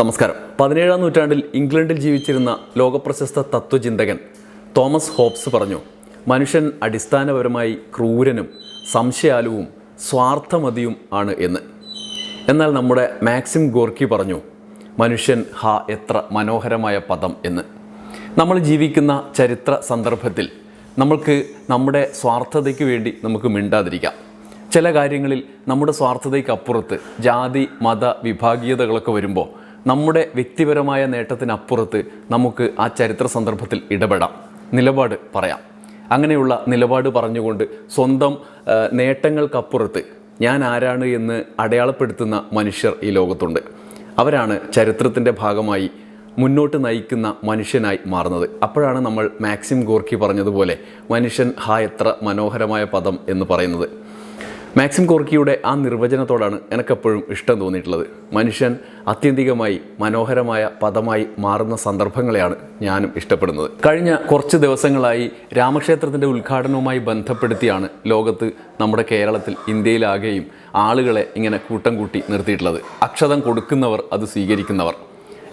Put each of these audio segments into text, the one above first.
നമസ്കാരം. പതിനേഴാം നൂറ്റാണ്ടിൽ ഇംഗ്ലണ്ടിൽ ജീവിച്ചിരുന്ന ലോകപ്രശസ്ത തത്വചിന്തകൻ തോമസ് ഹോബ്സ് പറഞ്ഞു മനുഷ്യൻ അടിസ്ഥാനപരമായി ക്രൂരനും സംശയാലുവും സ്വാർത്ഥമതിയും ആണ് എന്ന്. എന്നാൽ നമ്മുടെ മാക്സിം ഗോർക്കി പറഞ്ഞു മനുഷ്യൻ ഹാ എത്ര മനോഹരമായ പദം എന്ന്. നമ്മൾ ജീവിക്കുന്ന ചരിത്ര സന്ദർഭത്തിൽ നമ്മൾക്ക് നമ്മുടെ സ്വാർത്ഥതയ്ക്ക് വേണ്ടി നമുക്ക് മിണ്ടാതിരിക്കാം. ചില കാര്യങ്ങളിൽ നമ്മുടെ സ്വാർത്ഥതയ്ക്ക് അപ്പുറത്ത് ജാതി മത വിഭാഗീയതകളൊക്കെ വരുമ്പോൾ നമ്മുടെ വ്യക്തിപരമായ നേട്ടത്തിനപ്പുറത്ത് നമുക്ക് ആ ചരിത്ര സന്ദർഭത്തിൽ ഇടപെടാം. നിലപാട് പറയാം. അങ്ങനെയുള്ള നിലപാട് പറഞ്ഞുകൊണ്ട് സ്വന്തം നേട്ടങ്ങൾക്കപ്പുറത്ത് ഞാൻ ആരാണ് എന്ന് അടയാളപ്പെടുത്തുന്ന മനുഷ്യർ ഈ ലോകത്തുണ്ട്. അവരാണ് ചരിത്രത്തിന്റെ ഭാഗമായി മുന്നോട്ട് നയിക്കുന്ന മനുഷ്യനായി മാറുന്നത്. അപ്പോഴാണ് നമ്മൾ മാക്സിം ഗോർക്കി പറഞ്ഞതുപോലെ മനുഷ്യൻ ഹാ എത്ര മനോഹരമായ പദം എന്ന് പറയുന്നത്. മാക്സിം കോർക്കിയുടെ ആ നിർവചനത്തോടാണ് എനിക്കെപ്പോഴും ഇഷ്ടം തോന്നിയിട്ടുള്ളത്. മനുഷ്യൻ ആത്യന്തികമായി മനോഹരമായ പദമായി മാറുന്ന സന്ദർഭങ്ങളെയാണ് ഞാനും ഇഷ്ടപ്പെടുന്നത്. കഴിഞ്ഞ കുറച്ച് ദിവസങ്ങളായി രാമക്ഷേത്രത്തിന്റെ ഉദ്ഘാടനവുമായി ബന്ധപ്പെടുത്തിയാണ് ലോകത്ത് നമ്മുടെ കേരളത്തിൽ ഇന്ത്യയിലാകെയും ആളുകളെ ഇങ്ങനെ കൂട്ടം കൂട്ടി നിർത്തിയിട്ടുള്ളത്. അക്ഷതം കൊടുക്കുന്നവർ അത് സ്വീകരിക്കുന്നവർ.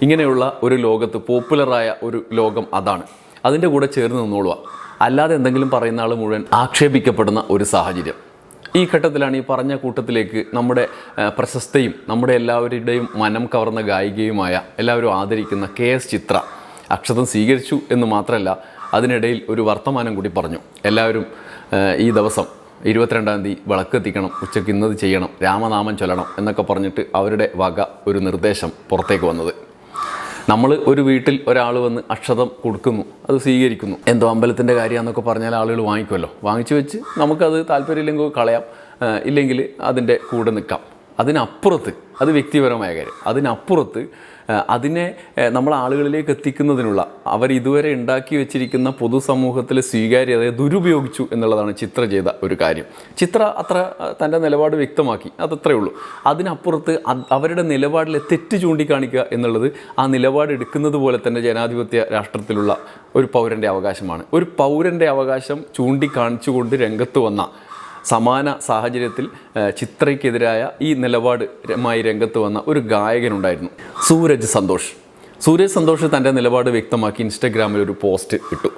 ഇങ്ങനെയുള്ള ഒരു ലോകത്ത് പോപ്പുലറായ ഒരു ലോകം അതാണ്. അതിന്റെ കൂടെ ചേർന്ന് നിന്നോളുക അല്ലാതെ എന്തെങ്കിലും പറയുന്ന ആൾ മുഴുവൻ ആക്ഷേപിക്കപ്പെടുന്ന ഒരു സാഹചര്യം. ഈ ഘട്ടത്തിലാണ് ഈ പറഞ്ഞ കൂട്ടത്തിലേക്ക് നമ്മുടെ പ്രശസ്തയും നമ്മുടെ എല്ലാവരുടെയും മനം കവർന്ന ഗായികയുമായ എല്ലാവരും ആദരിക്കുന്ന കെ എസ് ചിത്ര അക്ഷതം സ്വീകരിച്ചു എന്ന് മാത്രമല്ല അതിനിടയിൽ ഒരു വർത്തമാനം കൂടി പറഞ്ഞു. എല്ലാവരും ഈ ദിവസം ഇരുപത്തിരണ്ടാം തീയതി വിളക്കെത്തിക്കണം ഉച്ചയ്ക്ക് ഇന്നത് ചെയ്യണം രാമനാമം ചൊല്ലണം എന്നൊക്കെ പറഞ്ഞിട്ട് അവരുടെ വക ഒരു നിർദ്ദേശം പുറത്തേക്ക് വന്നത്. നമ്മൾ ഒരു വീട്ടിൽ ഒരാൾ വന്ന് അക്ഷതം കൊടുക്കുന്നു അത് സ്വീകരിക്കുന്നു. എന്തോ അമ്പലത്തിന്റെ കാര്യമാണെന്നൊക്കെ പറഞ്ഞാൽ ആളുകൾ വാങ്ങിക്കുമല്ലോ. വാങ്ങിച്ചു വെച്ച് നമുക്കത് താല്പര്യമില്ലെങ്കിൽ കളയാം ഇല്ലെങ്കിൽ അതിന്റെ കൂടെ നിൽക്കാം. അതിനപ്പുറത്ത് അത് വ്യക്തിപരമായ കാര്യം. അതിനപ്പുറത്ത് അതിനെ നമ്മൾ ആളുകളിലേക്ക് എത്തിക്കുന്നതിനുള്ള അവർ ഇതുവരെ ഉണ്ടാക്കി വെച്ചിരിക്കുന്ന പൊതുസമൂഹത്തിലെ സ്വീകാര്യതയെ ദുരുപയോഗിച്ചു എന്നുള്ളതാണ് ചിത്ര ചെയ്ത ഒരു കാര്യം. ചിത്ര അത്ര തന്റെ നിലപാട് വ്യക്തമാക്കി. അതത്രേ ഉള്ളൂ. അതിനപ്പുറത്ത് അവരുടെ നിലപാടിലെ തെറ്റ് ചൂണ്ടിക്കാണിക്കുക എന്നുള്ളത് ആ നിലപാട് എടുക്കുന്നത് പോലെ തന്നെ ജനാധിപത്യ രാഷ്ട്രത്തിലുള്ള ഒരു പൗരന്റെ അവകാശമാണ്. ഒരു പൗരന്റെ അവകാശം ചൂണ്ടിക്കാണിച്ചുകൊണ്ട് രംഗത്ത് വന്ന സമാന സാഹചര്യത്തിൽ ചിത്രയ്ക്കെതിരായ ഈ നിലപാടുമായി രംഗത്ത് വന്ന ഒരു ഗായകനുണ്ടായിരുന്നു സൂരജ് സന്തോഷ്. സൂരജ് സന്തോഷ് തന്റെ നിലപാട് വ്യക്തമാക്കി ഇൻസ്റ്റഗ്രാമിൽ ഒരു പോസ്റ്റ് ഇട്ടു.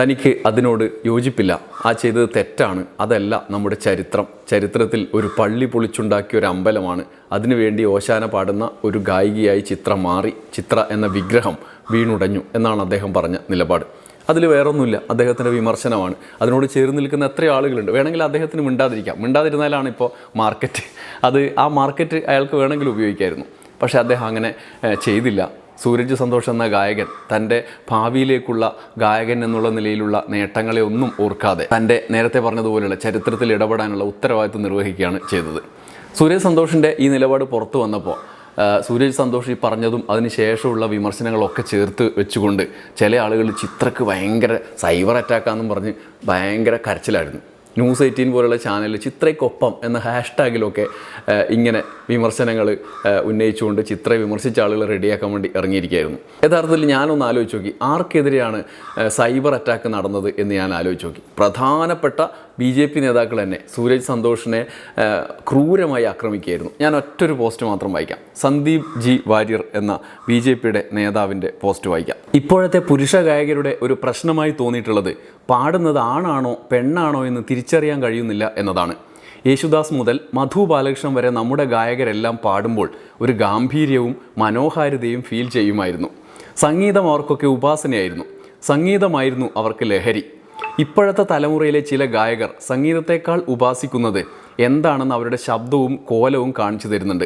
തനിക്ക് അതിനോട് യോജിപ്പില്ല. ആ ചെയ്തത് തെറ്റാണ്. അതല്ല നമ്മുടെ ചരിത്രം. ചരിത്രത്തിൽ ഒരു പള്ളി പൊളിച്ചുണ്ടാക്കിയ ഒരു അമ്പലമാണ്. അതിനുവേണ്ടി ഓശാന പാടുന്ന ഒരു ഗായികയായി ചിത്ര മാറി ചിത്ര എന്ന വിഗ്രഹം വീണുടഞ്ഞു എന്നാണ് അദ്ദേഹം പറഞ്ഞ നിലപാട്. അതിൽ വേറൊന്നുമില്ല. അദ്ദേഹത്തിന്റെ വിമർശനമാണ്. അതിനോട് ചേർന്ന് നിൽക്കുന്ന എത്ര ആളുകളുണ്ട്. വേണമെങ്കിൽ അദ്ദേഹത്തിന് മിണ്ടാതിരിക്കാം. മിണ്ടാതിരുന്നാലാണ് ഇപ്പോൾ മാർക്കറ്റ്. അത് ആ മാർക്കറ്റ് അയാൾക്ക് വേണമെങ്കിൽ ഉപയോഗിക്കായിരുന്നു. പക്ഷേ അദ്ദേഹം അങ്ങനെ ചെയ്തില്ല. സൂരജ് സന്തോഷ് എന്ന ഗായകൻ തന്റെ ഭാവിയിലേക്കുള്ള ഗായകൻ എന്നുള്ള നിലയിലുള്ള നേട്ടങ്ങളെ ഒന്നും ഓർക്കാതെ തന്റെ നേരത്തെ പറഞ്ഞതുപോലെയുള്ള ചരിത്രത്തിൽ ഇടപെടാനുള്ള ഉത്തരവാദിത്വം നിർവഹിക്കുകയാണ് ചെയ്തത്. സൂര്യ സന്തോഷിന്റെ ഈ നിലപാട് പുറത്തു വന്നപ്പോൾ സൂരജ് സന്തോഷി ഈ പറഞ്ഞതും അതിനുശേഷമുള്ള വിമർശനങ്ങളൊക്കെ ചേർത്ത് വെച്ചുകൊണ്ട് ചില ആളുകൾ ചിത്രക്ക് ഭയങ്കര സൈബർ അറ്റാക്കാന്നും പറഞ്ഞ് ഭയങ്കര കരച്ചിലായിരുന്നു. ന്യൂസ് എയ്റ്റീൻ പോലുള്ള ചാനലിൽ ചിത്രയ്ക്കൊപ്പം എന്ന ഹാഷ്ടാഗിലൊക്കെ ഇങ്ങനെ വിമർശനങ്ങൾ ഉന്നയിച്ചുകൊണ്ട് ചിത്രയെ വിമർശിച്ച ആളുകൾ റെഡിയാക്കാൻ വേണ്ടി ഇറങ്ങിയിരിക്കുകയായിരുന്നു. യഥാർത്ഥത്തിൽ ഞാനൊന്ന് ആലോചിച്ച് നോക്കി ആർക്കെതിരെയാണ് സൈബർ അറ്റാക്ക് നടന്നത് എന്ന് ഞാൻ ആലോചിച്ച് നോക്കി. പ്രധാനപ്പെട്ട ബി ജെ പി നേതാക്കൾ തന്നെ സൂരജ് സന്തോഷിനെ ക്രൂരമായി ആക്രമിക്കുകയായിരുന്നു. ഞാൻ ഒറ്റൊരു പോസ്റ്റ് മാത്രം വായിക്കാം. സന്ദീപ് ജി വാര്യർ എന്ന ബി ജെ പിയുടെ നേതാവിന്റെ പോസ്റ്റ് വായിക്കാം. ഇപ്പോഴത്തെ പുരുഷ ഗായകരുടെ ഒരു പ്രശ്നമായി തോന്നിയിട്ടുള്ളത് പാടുന്നത് ആണാണോ പെണ്ണാണോ എന്ന് തിരിച്ചറിയാൻ കഴിയുന്നില്ല എന്നതാണ്. യേശുദാസ് മുതൽ മധു ബാലകൃഷ്ണൻ വരെ നമ്മുടെ ഗായകരെല്ലാം പാടുമ്പോൾ ഒരു ഗാംഭീര്യവും മനോഹാരിതയും ഫീൽ ചെയ്യുമായിരുന്നു. സംഗീതം അവർക്കൊക്കെ ഉപാസനയായിരുന്നു. സംഗീതമായിരുന്നു അവർക്ക് ലഹരി. ഇപ്പോഴത്തെ തലമുറയിലെ ചില ഗായകർ സംഗീതത്തെക്കാൾ ഉപാസിക്കുന്നത് എന്താണെന്ന് അവരുടെ ശബ്ദവും കോലവും കാണിച്ചു തരുന്നുണ്ട്.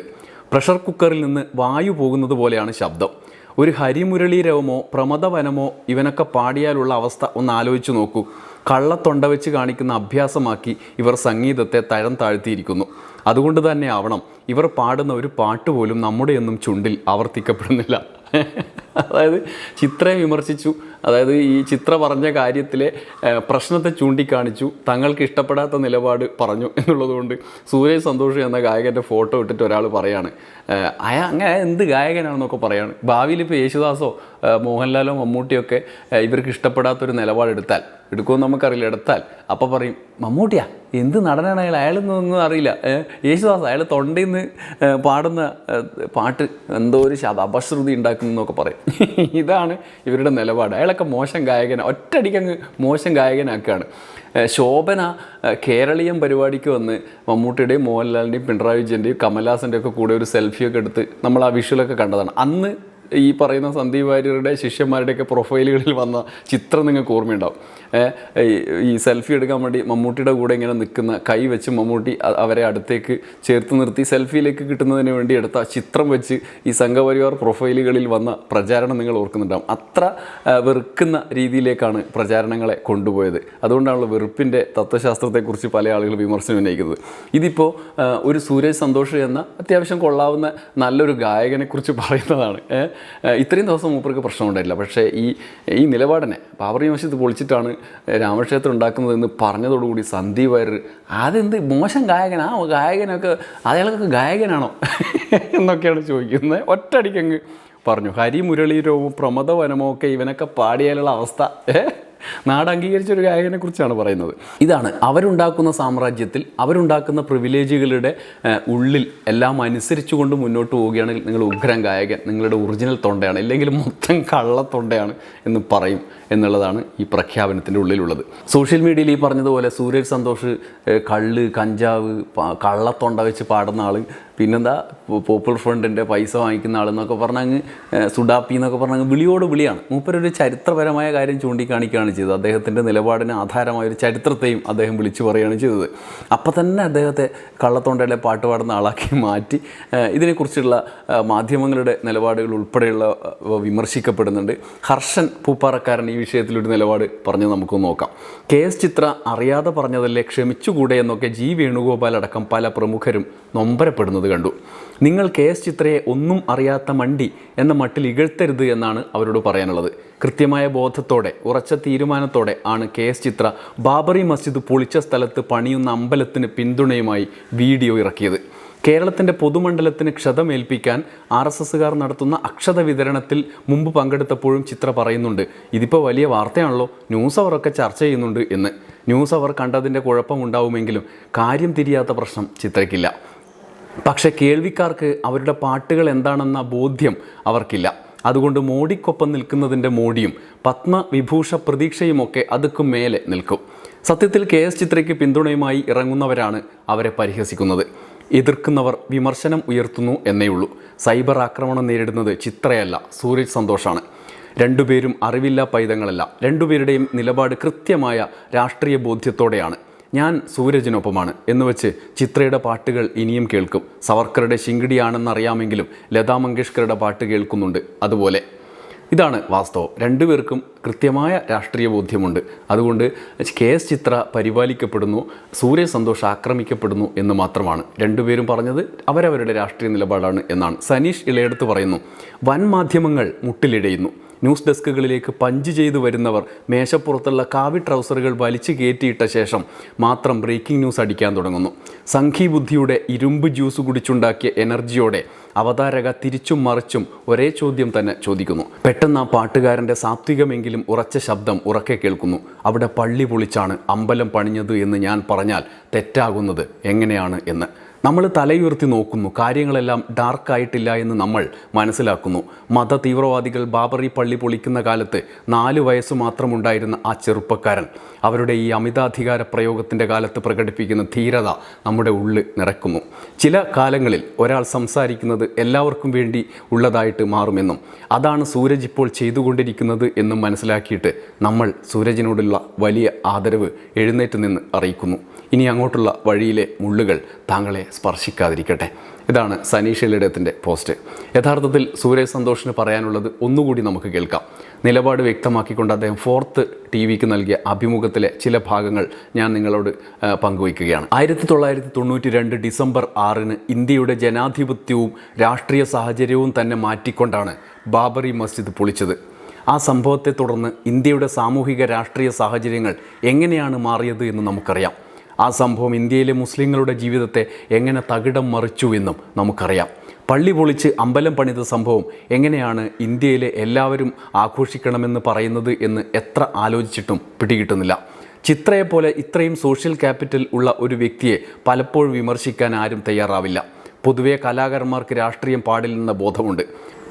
പ്രഷർ കുക്കറിൽ നിന്ന് വായു പോകുന്നത് പോലെയാണ് ശബ്ദം. ഒരു ഹരിമുരളീരവമോ പ്രമദവനമോ ഇവനൊക്കെ പാടിയാലുള്ള അവസ്ഥ ഒന്ന് ആലോചിച്ചു നോക്കൂ. കള്ളത്തൊണ്ട വെച്ച് കാണിക്കുന്ന അഭ്യാസമാക്കി ഇവർ സംഗീതത്തെ തരം താഴ്ത്തിയിരിക്കുന്നു. അതുകൊണ്ട് തന്നെ ആവണം ഇവർ പാടുന്ന ഒരു പാട്ട് പോലും നമ്മുടെയൊന്നും ചുണ്ടിൽ ആവർത്തിക്കപ്പെടുന്നില്ല. അതായത് ചിത്രയെ വിമർശിച്ചു അതായത് ഈ ചിത്ര പറഞ്ഞ കാര്യത്തിലെ പ്രശ്നത്തെ ചൂണ്ടിക്കാണിച്ചു തങ്ങൾക്ക് ഇഷ്ടപ്പെടാത്ത നിലപാട് പറഞ്ഞു എന്നുള്ളതുകൊണ്ട് സൂരജ് സന്തോഷ് എന്ന ഗായകന്റെ ഫോട്ടോ ഇട്ടിട്ട് ഒരാൾ പറയാണ്. അയ അങ്ങനെ എന്ത് ഗായകനാണെന്നൊക്കെ പറയാണ്. ഭാവിയിൽ ഇപ്പോൾ യേശുദാസോ മോഹൻലാലോ മമ്മൂട്ടിയൊക്കെ ഇവർക്ക് ഇഷ്ടപ്പെടാത്തൊരു നിലപാടെടുത്താൽ എടുക്കുമെന്ന് നമുക്കറിയില്ല എടുത്താൽ അപ്പോൾ പറയും മമ്മൂട്ടിയാ എന്ത് നടനാണ് അയാൾ? അയാളെന്നൊന്നും അറിയില്ല. യേശുദാസ് അയാൾ തൊണ്ടയിൽ നിന്ന് പാടുന്ന പാട്ട് എന്തോ ഒരു ശത അപശ്രുതി ഉണ്ടാക്കുന്നൊക്കെ പറയും. ഇതാണ് ഇവരുടെ നിലപാട്. അയാളൊക്കെ മോശം ഗായകന ഒറ്റയടിക്ക് അങ്ങ് മോശം ഗായകനാക്കുകയാണ്. ശോഭന കേരളീയം പരിപാടിക്ക് വന്ന് മമ്മൂട്ടിയുടെയും മോഹൻലാലിന്റെയും പിണറായി വിജയന്റെയും കമൽഹാസന്റെയും ഒക്കെ കൂടെ ഒരു സെൽഫിയൊക്കെ എടുത്ത് നമ്മൾ ആ വിഷ്വലൊക്കെ കണ്ടതാണ്. അന്ന് ഈ പറയുന്ന സന്ദീപ് വാര്യരുടെ ശിഷ്യന്മാരുടെയൊക്കെ പ്രൊഫൈലുകളിൽ വന്ന ചിത്രം നിങ്ങൾക്ക് ഓർമ്മയുണ്ടാവും. ഈ- സെൽഫി എടുക്കാൻ വേണ്ടി മമ്മൂട്ടിയുടെ കൂടെ ഇങ്ങനെ നിൽക്കുന്ന കൈ വെച്ച് മമ്മൂട്ടി അവരെ അടുത്തേക്ക് ചേർത്ത് നിർത്തി സെൽഫിയിലേക്ക് കിട്ടുന്നതിന് വേണ്ടി എടുത്ത ചിത്രം വെച്ച് ഈ സംഘപരിവാർ പ്രൊഫൈലുകളിൽ വന്ന പ്രചാരണം നിങ്ങൾ ഓർക്കുന്നുണ്ടാവും. അത്ര വെറുക്കുന്ന രീതിയിലേക്കാണ് പ്രചാരണങ്ങളെ കൊണ്ടുപോയത്. അതുകൊണ്ടാണല്ലോ വെറുപ്പിന്റെ തത്വശാസ്ത്രത്തെക്കുറിച്ച് പല ആളുകൾ വിമർശനം ഉന്നയിക്കുന്നത്. ഇതിപ്പോൾ ഒരു സൂരജ് സന്തോഷ് എന്ന അത്യാവശ്യം കൊള്ളാവുന്ന നല്ലൊരു ഗായകനെക്കുറിച്ച് പറയുന്നതാണ്. ഇത്രയും ദിവസം മൂപ്പർക്ക് പ്രശ്നമുണ്ടായില്ല പക്ഷേ ഈ ഈ നിലപാടിനെ ബാബറി മസ്ജിദ് പൊളിച്ചിട്ടാണ് രാമക്ഷേത്രം ഉണ്ടാക്കുന്നതെന്ന് പറഞ്ഞതോടുകൂടി സന്ദീപ് വാര്യർ അതെന്ത് മോശം ഗായകനാ? ആ ഗായകനൊക്കെ അയാളൊക്കെ ഗായകനാണോ? എന്നൊക്കെയാണ് ചോദിക്കുന്നത്. ഒറ്റയടിക്കങ്ങ് പറഞ്ഞു. ഹരിമുരളീരവും പ്രമദവനമോ ഒക്കെ ഇവനൊക്കെ പാടിയാലുള്ള അവസ്ഥ? നാട് അംഗീകരിച്ച ഒരു ഗായകനെ കുറിച്ചാണ് പറയുന്നത്. ഇതാണ് അവരുണ്ടാക്കുന്ന സാമ്രാജ്യത്തിൽ അവരുണ്ടാക്കുന്ന പ്രിവിലേജുകളുടെ ഉള്ളിൽ എല്ലാം അനുസരിച്ചു കൊണ്ട് മുന്നോട്ട് പോവുകയാണെങ്കിൽ നിങ്ങൾ ഉഗ്രം ഗായകൻ. നിങ്ങളുടെ ഒറിജിനൽ തൊണ്ടയാണ് ഇല്ലെങ്കിൽ മൊത്തം കള്ളത്തൊണ്ടയാണ് എന്ന് പറയും എന്നുള്ളതാണ് ഈ പ്രഖ്യാപനത്തിന്റെ ഉള്ളിലുള്ളത്. സോഷ്യൽ മീഡിയയിൽ ഈ പറഞ്ഞതുപോലെ സൂര്യ സന്തോഷ് കള്ള് കഞ്ചാവ് കള്ളത്തൊണ്ട വെച്ച് പാടുന്ന ആൾ പിന്നെന്താ പോപ്പുലർ ഫ്രണ്ടിന്റെ പൈസ വാങ്ങിക്കുന്ന ആളെന്നൊക്കെ പറഞ്ഞാൽ അങ്ങ് സുഡാപ്പി എന്നൊക്കെ പറഞ്ഞാൽ വിളിയോട് വിളിയാണ്. മൂപ്പരൊരു ചരിത്രപരമായ കാര്യം ചൂണ്ടിക്കാണിക്കുകയാണ് ചെയ്തത്. അദ്ദേഹത്തിന്റെ നിലപാടിന് ആധാരമായ ഒരു ചരിത്രത്തെയും അദ്ദേഹം വിളിച്ചു പറയുകയാണ് ചെയ്തത്. അപ്പം തന്നെ അദ്ദേഹത്തെ കള്ളത്തൊണ്ടയിലെ പാട്ട് പാടുന്ന ആളാക്കി മാറ്റി ഇതിനെക്കുറിച്ചുള്ള മാധ്യമങ്ങളുടെ നിലപാടുകൾ ഉൾപ്പെടെയുള്ള വിമർശിക്കപ്പെടുന്നുണ്ട്. ഹർഷൻ പൂപ്പാറക്കാരൻ ഈ വിഷയത്തിലൊരു നിലപാട് പറഞ്ഞ് നമുക്ക് നോക്കാം. കെ എസ് ചിത്ര അറിയാതെ പറഞ്ഞതല്ലേ ക്ഷമിച്ചുകൂടെ എന്നൊക്കെ ജി വേണുഗോപാൽ അടക്കം പല പ്രമുഖരും നൊമ്പരപ്പെടുന്നത് കണ്ടു. നിങ്ങൾ കെ എസ് ചിത്രയെ ഒന്നും അറിയാത്ത മണ്ടി എന്ന മട്ടിൽ ഇകഴ്ത്തരുത് എന്നാണ് അവരോട് പറയാനുള്ളത്. കൃത്യമായ ബോധത്തോടെ ഉറച്ച തീരുമാനത്തോടെ ആണ് കെ എസ് ചിത്ര ബാബറി മസ്ജിദ് പൊളിച്ച സ്ഥലത്ത് പണിയുന്ന അമ്പലത്തിന് പിന്തുണയുമായി വീഡിയോ ഇറക്കിയത്. കേരളത്തിന്റെ പൊതുമണ്ഡലത്തിന് ക്ഷതമേൽപ്പിക്കാൻ ആർ എസ് എസ്സുകാർ നടത്തുന്ന അക്ഷത വിതരണത്തിൽ മുമ്പ് പങ്കെടുത്തപ്പോഴും ചിത്ര പറയുന്നുണ്ട് ഇതിപ്പോൾ വലിയ വാർത്തയാണല്ലോ ന്യൂസ് അവരൊക്കെ ചർച്ച ചെയ്യുന്നുണ്ട് എന്ന്. ന്യൂസ് അവർ കണ്ടതിന്റെ കുഴപ്പമുണ്ടാവുമെങ്കിലും കാര്യം തിരിയാത്ത പ്രശ്നം ചിത്രയ്ക്കില്ല. പക്ഷെ കേൾവിക്കാർക്ക് അവരുടെ പാട്ടുകൾ എന്താണെന്ന ബോധ്യം അവർക്കില്ല. അതുകൊണ്ട് മോഡിക്കൊപ്പം നിൽക്കുന്നതിന്റെ മോഡിയും പത്മവിഭൂഷ പ്രതീക്ഷയുമൊക്കെ അതുക്കും മേലെ നിൽക്കും. സത്യത്തിൽ കെ എസ് ചിത്രയ്ക്ക് പിന്തുണയുമായി ഇറങ്ങുന്നവരാണ് അവരെ പരിഹസിക്കുന്നത്. എതിർക്കുന്നവർ വിമർശനം ഉയർത്തുന്നു എന്നേയുള്ളൂ സൈബർ ആക്രമണം നേരിടുന്നത് ചിത്രയല്ല സൂരജ് സന്തോഷാണ്. രണ്ടുപേരും അറിവില്ല പൈതങ്ങളല്ല. രണ്ടുപേരുടെയും നിലപാട് കൃത്യമായ രാഷ്ട്രീയ ബോധ്യത്തോടെയാണ്. ഞാൻ സൂരജിനൊപ്പമാണ് എന്ന് വെച്ച് ചിത്രയുടെ പാട്ടുകൾ ഇനിയും കേൾക്കും. സവർക്കറുടെ ശിങ്കിടിയാണെന്നറിയാമെങ്കിലും ലതാ മങ്കേഷ്കറുടെ പാട്ട് കേൾക്കുന്നുണ്ട് അതുപോലെ. ഇതാണ് വാസ്തവം. രണ്ടുപേർക്കും കൃത്യമായ രാഷ്ട്രീയ ബോധ്യമുണ്ട്. അതുകൊണ്ട് കെ എസ് ചിത്ര പരിപാലിക്കപ്പെടുന്നു സൂര്യ സന്തോഷ് ആക്രമിക്കപ്പെടുന്നു എന്ന് മാത്രമാണ്. രണ്ടുപേരും പറഞ്ഞത് അവരവരുടെ രാഷ്ട്രീയ നിലപാടാണ് എന്നാണ്. സനീഷ് ഇളയെടുത്ത് പറയുന്നു വൻ മാധ്യമങ്ങൾ മുട്ടിലിഴയുന്നു. ന്യൂസ് ഡെസ്കുകളിലേക്ക് പഞ്ച് ചെയ്തു വരുന്നവർ മേശപ്പുറത്തുള്ള കാവി ട്രൗസറുകൾ വലിച്ചു കയറ്റിയിട്ട ശേഷം മാത്രം ബ്രേക്കിംഗ് ന്യൂസ് അടിക്കാൻ തുടങ്ങുന്നു. സംഘീബുദ്ധിയുടെ ഇരുമ്പ് ജ്യൂസ് കുടിച്ചുണ്ടാക്കിയ എനർജിയോടെ അവതാരക തിരിച്ചും മറിച്ചും ഒരേ ചോദ്യം തന്നെ ചോദിക്കുന്നു. പെട്ടെന്ന് ആ പാട്ടുകാരന്റെ സാത്വികമെങ്കിലും ഉറച്ച ശബ്ദം ഉറക്കെ കേൾക്കുന്നു. അവിടെ പള്ളി പൊളിച്ചാണ് അമ്പലം പണിഞ്ഞത് എന്ന് ഞാൻ പറഞ്ഞാൽ തെറ്റാകുന്നത് എങ്ങനെയാണ് എന്ന്. നമ്മൾ തലയുയർത്തി നോക്കുന്നു. കാര്യങ്ങളെല്ലാം ഡാർക്കായിട്ടില്ല എന്ന് നമ്മൾ മനസ്സിലാക്കുന്നു. മത തീവ്രവാദികൾ ബാബറി പള്ളി പൊളിക്കുന്ന കാലത്ത് നാല് വയസ്സ് മാത്രമുണ്ടായിരുന്ന ആ ചെറുപ്പക്കാരൻ അവരുടെ ഈ അമിതാധികാര പ്രയോഗത്തിന്റെ കാലത്ത് പ്രകടിപ്പിക്കുന്ന ധീരത നമ്മുടെ ഉള്ളിൽ നിറക്കുന്നു. ചില കാലങ്ങളിൽ ഒരാൾ സംസാരിക്കുന്നത് എല്ലാവർക്കും വേണ്ടി ഉള്ളതായിട്ട് മാറുമെന്നും അതാണ് സൂരജ് ഇപ്പോൾ ചെയ്തുകൊണ്ടിരിക്കുന്നത് എന്നും മനസ്സിലാക്കിയിട്ട് നമ്മൾ സൂരജിനോടുള്ള വലിയ ആദരവ് എഴുന്നേറ്റ് നിന്ന് അറിയിക്കുന്നു. ഇനി അങ്ങോട്ടുള്ള വഴിയിലെ മുള്ളുകൾ താങ്കളെ സ്പർശിക്കാതിരിക്കട്ടെ. ഇതാണ് സനീഷ് ഇളിടത്തിന്റെ പോസ്റ്റ്. യഥാർത്ഥത്തിൽ സൂര്യ സന്തോഷിന് പറയാനുള്ളത് ഒന്നുകൂടി നമുക്ക് കേൾക്കാം. നിലപാട് വ്യക്തമാക്കിക്കൊണ്ട് അദ്ദേഹം ഫോർത്ത് ടി വിക്ക് നൽകിയ അഭിമുഖത്തിലെ ചില ഭാഗങ്ങൾ ഞാൻ നിങ്ങളോട് പങ്കുവയ്ക്കുകയാണ്. ആയിരത്തി തൊള്ളായിരത്തി തൊണ്ണൂറ്റി രണ്ട് ഡിസംബർ ആറിന് ഇന്ത്യയുടെ ജനാധിപത്യവും രാഷ്ട്രീയ സാഹചര്യവും തന്നെ മാറ്റിക്കൊണ്ടാണ് ബാബറി മസ്ജിദ് പൊളിച്ചത്. ആ സംഭവത്തെ തുടർന്ന് ഇന്ത്യയുടെ സാമൂഹിക രാഷ്ട്രീയ സാഹചര്യങ്ങൾ എങ്ങനെയാണ് മാറിയത് എന്ന് നമുക്കറിയാം. ആ സംഭവം ഇന്ത്യയിലെ മുസ്ലിങ്ങളുടെ ജീവിതത്തെ എങ്ങനെ തകിടം മറിച്ചു എന്നും നമുക്കറിയാം. പള്ളി പൊളിച്ച് അമ്പലം പണിത സംഭവം എങ്ങനെയാണ് ഇന്ത്യയിലെ എല്ലാവരും ആഘോഷിക്കണമെന്ന് പറയുന്നത് എന്ന് എത്ര ആലോചിച്ചിട്ടും പിടികിട്ടുന്നില്ല. ചിത്രയെപ്പോലെ ഇത്രയും സോഷ്യൽ ക്യാപിറ്റൽ ഉള്ള ഒരു വ്യക്തിയെ പലപ്പോഴും വിമർശിക്കാൻ ആരും തയ്യാറാവില്ല. പൊതുവെ കലാകാരന്മാർക്ക് രാഷ്ട്രീയം പാടില്ലെന്ന ബോധമുണ്ട്.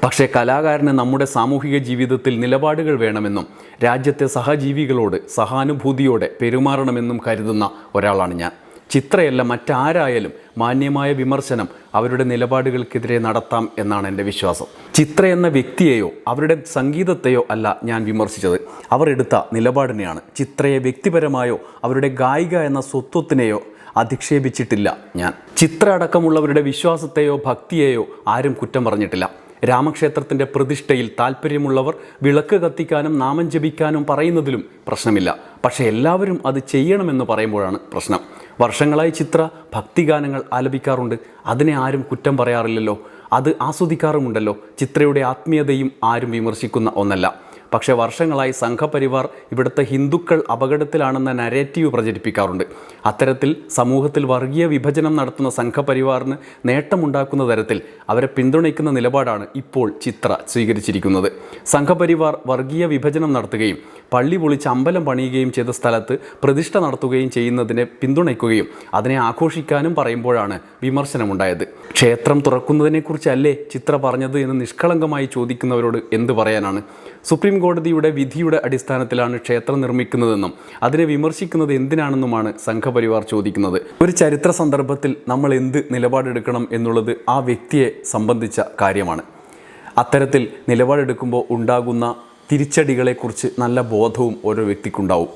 പക്ഷേ കലാകാരന് നമ്മുടെ സാമൂഹിക ജീവിതത്തിൽ നിലപാടുകൾ വേണമെന്നും രാജ്യത്തെ സഹജീവികളോട് സഹാനുഭൂതിയോടെ പെരുമാറണമെന്നും കരുതുന്ന ഒരാളാണ് ഞാൻ. ചിത്രയല്ല മറ്റാരായാലും മാന്യമായ വിമർശനം അവരുടെ നിലപാടുകൾക്കെതിരെ നടത്താം എന്നാണ് എന്റെ വിശ്വാസം. ചിത്ര എന്ന വ്യക്തിയെയോ അവരുടെ സംഗീതത്തെയോ അല്ല ഞാൻ വിമർശിച്ചത്. അവർ എടുത്ത നിലപാടിനെയാണ്. ചിത്രയെ വ്യക്തിപരമായോ അവരുടെ ഗായിക എന്ന സ്വത്വത്തിനെയോ അധിക്ഷേപിച്ചിട്ടില്ല ഞാൻ. ചിത്ര അടക്കമുള്ളവരുടെ വിശ്വാസത്തെയോ ഭക്തിയെയോ ആരും കുറ്റം പറഞ്ഞിട്ടില്ല. രാമക്ഷേത്രത്തിന്റെ പ്രതിഷ്ഠയിൽ താല്പര്യമുള്ളവർ വിളക്ക് കത്തിക്കാനും നാമം ജപിക്കാനും പറയുന്നതിലും പ്രശ്നമില്ല. പക്ഷേ എല്ലാവരും അത് ചെയ്യണമെന്ന് പറയുമ്പോഴാണ് പ്രശ്നം. വർഷങ്ങളായി ചിത്ര ഭക്തിഗാനങ്ങൾ ആലപിക്കാറുണ്ട്. അതിനെ ആരും കുറ്റം പറയാറില്ലല്ലോ. അത് ആസ്വദിക്കാറുമുണ്ടല്ലോ. ചിത്രയുടെ ആത്മീയതയും ആരും വിമർശിക്കുന്ന ഒന്നല്ല. പക്ഷേ വർഷങ്ങളായി സംഘപരിവാർ ഇവിടുത്തെ ഹിന്ദുക്കൾ അപകടത്തിലാണെന്ന നരേറ്റീവ് പ്രചരിപ്പിക്കാറുണ്ട്. അത്തരത്തിൽ സമൂഹത്തിൽ വർഗീയ വിഭജനം നടത്തുന്ന സംഘപരിവാറിന് നേട്ടമുണ്ടാക്കുന്ന തരത്തിൽ അവരെ പിന്തുണയ്ക്കുന്ന നിലപാടാണ് ഇപ്പോൾ ചിത്ര സ്വീകരിച്ചിരിക്കുന്നത്. സംഘപരിവാർ വർഗീയ വിഭജനം നടത്തുകയും പള്ളി പൊളിച്ച് അമ്പലം പണിയുകയും ചെയ്ത സ്ഥലത്ത് പ്രതിഷ്ഠ നടത്തുകയും ചെയ്യുന്നതിനെ പിന്തുണയ്ക്കുകയും അതിനെ ആഘോഷിക്കാനും പറയുമ്പോഴാണ് വിമർശനമുണ്ടായത്. ക്ഷേത്രം തുറക്കുന്നതിനെക്കുറിച്ചല്ലേ ചിത്ര പറഞ്ഞത് എന്ന് നിഷ്കളങ്കമായി ചോദിക്കുന്നവരോട് എന്ത് പറയാനാണ്? സുപ്രീം കോടതിയുടെ വിധിയുടെ അടിസ്ഥാനത്തിലാണ് ക്ഷേത്രം നിർമ്മിക്കുന്നതെന്നും അതിനെ വിമർശിക്കുന്നത് എന്തിനാണെന്നുമാണ് സംഘപരിവാർ ചോദിക്കുന്നത്. ഒരു ചരിത്ര സന്ദർഭത്തിൽ നമ്മൾ എന്ത് നിലപാടെടുക്കണം എന്നുള്ളത് ആ വ്യക്തിയെ സംബന്ധിച്ച കാര്യമാണ്. അത്തരത്തിൽ നിലപാടെടുക്കുമ്പോൾ ഉണ്ടാകുന്ന തിരിച്ചടികളെക്കുറിച്ച് നല്ല ബോധവും ഓരോ വ്യക്തിക്കുണ്ടാവും.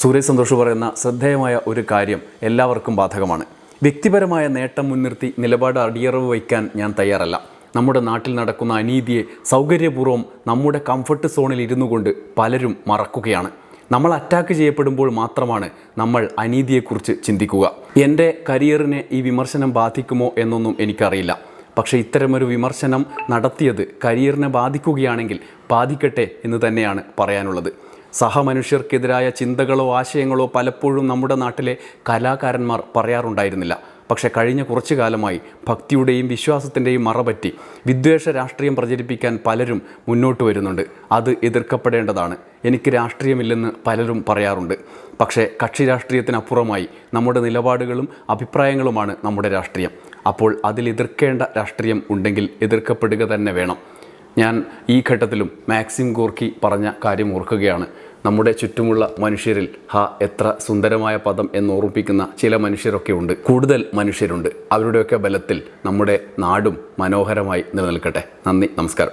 സൂര്യ സന്തോഷ് പറയുന്ന ശ്രദ്ധേയമായ ഒരു കാര്യം എല്ലാവർക്കും ബാധകമാണ്. വ്യക്തിപരമായ നേട്ടം മുൻനിർത്തി നിലപാട് അടിയറവ് വയ്ക്കാൻ ഞാൻ തയ്യാറല്ല. നമ്മുടെ നാട്ടിൽ നടക്കുന്ന അനീതിയെ സൗകര്യപൂർവം നമ്മുടെ കംഫർട്ട് സോണിൽ ഇരുന്നു കൊണ്ട് പലരും മറക്കുകയാണ്. നമ്മൾ അറ്റാക്ക് ചെയ്യപ്പെടുമ്പോൾ മാത്രമാണ് നമ്മൾ അനീതിയെക്കുറിച്ച് ചിന്തിക്കുക. എന്റെ കരിയറിനെ ഈ വിമർശനം ബാധിക്കുമോ എന്നൊന്നും എനിക്കറിയില്ല. പക്ഷേ ഇത്തരമൊരു വിമർശനം നടത്തിയത് കരിയറിനെ ബാധിക്കുകയാണെങ്കിൽ ബാധിക്കട്ടെ എന്ന് തന്നെയാണ് പറയാനുള്ളത്. സഹമനുഷ്യർക്കെതിരായ ചിന്തകളോ ആശയങ്ങളോ പലപ്പോഴും നമ്മുടെ നാട്ടിലെ കലാകാരന്മാർ പറയാറുണ്ടായിരുന്നില്ല. പക്ഷേ കഴിഞ്ഞ കുറച്ചു കാലമായി ഭക്തിയുടെയും വിശ്വാസത്തിന്റെയും മറപറ്റി വിദ്വേഷ രാഷ്ട്രീയം പ്രചരിപ്പിക്കാൻ പലരും മുന്നോട്ട് വരുന്നുണ്ട്. അത് എതിർക്കപ്പെടേണ്ടതാണ്. എനിക്ക് രാഷ്ട്രീയമില്ലെന്ന് പലരും പറയാറുണ്ട്. പക്ഷേ കക്ഷി രാഷ്ട്രീയത്തിനപ്പുറമായി നമ്മുടെ നിലപാടുകളും അഭിപ്രായങ്ങളുമാണ് നമ്മുടെ രാഷ്ട്രീയം. അപ്പോൾ അതിൽ എതിർക്കേണ്ട രാഷ്ട്രീയം ഉണ്ടെങ്കിൽ എതിർക്കപ്പെടുക തന്നെ വേണം. ഞാൻ ഈ ഘട്ടത്തിലും മാക്സിം ഗോർക്കി പറഞ്ഞ കാര്യം ഓർക്കുകയാണ്. നമ്മുടെ ചുറ്റുമുള്ള മനുഷ്യരിൽ ഹ എത്ര സുന്ദരമായ പദം എന്ന് ഓർമ്മിപ്പിക്കുന്ന ചില മനുഷ്യരൊക്കെ ഉണ്ട്. കൂടുതൽ മനുഷ്യരുണ്ട്. അവരുടെയൊക്കെ ബലത്തിൽ നമ്മുടെ നാടും മനോഹരമായി നിലനിൽക്കട്ടെ. നന്ദി നമസ്കാരം.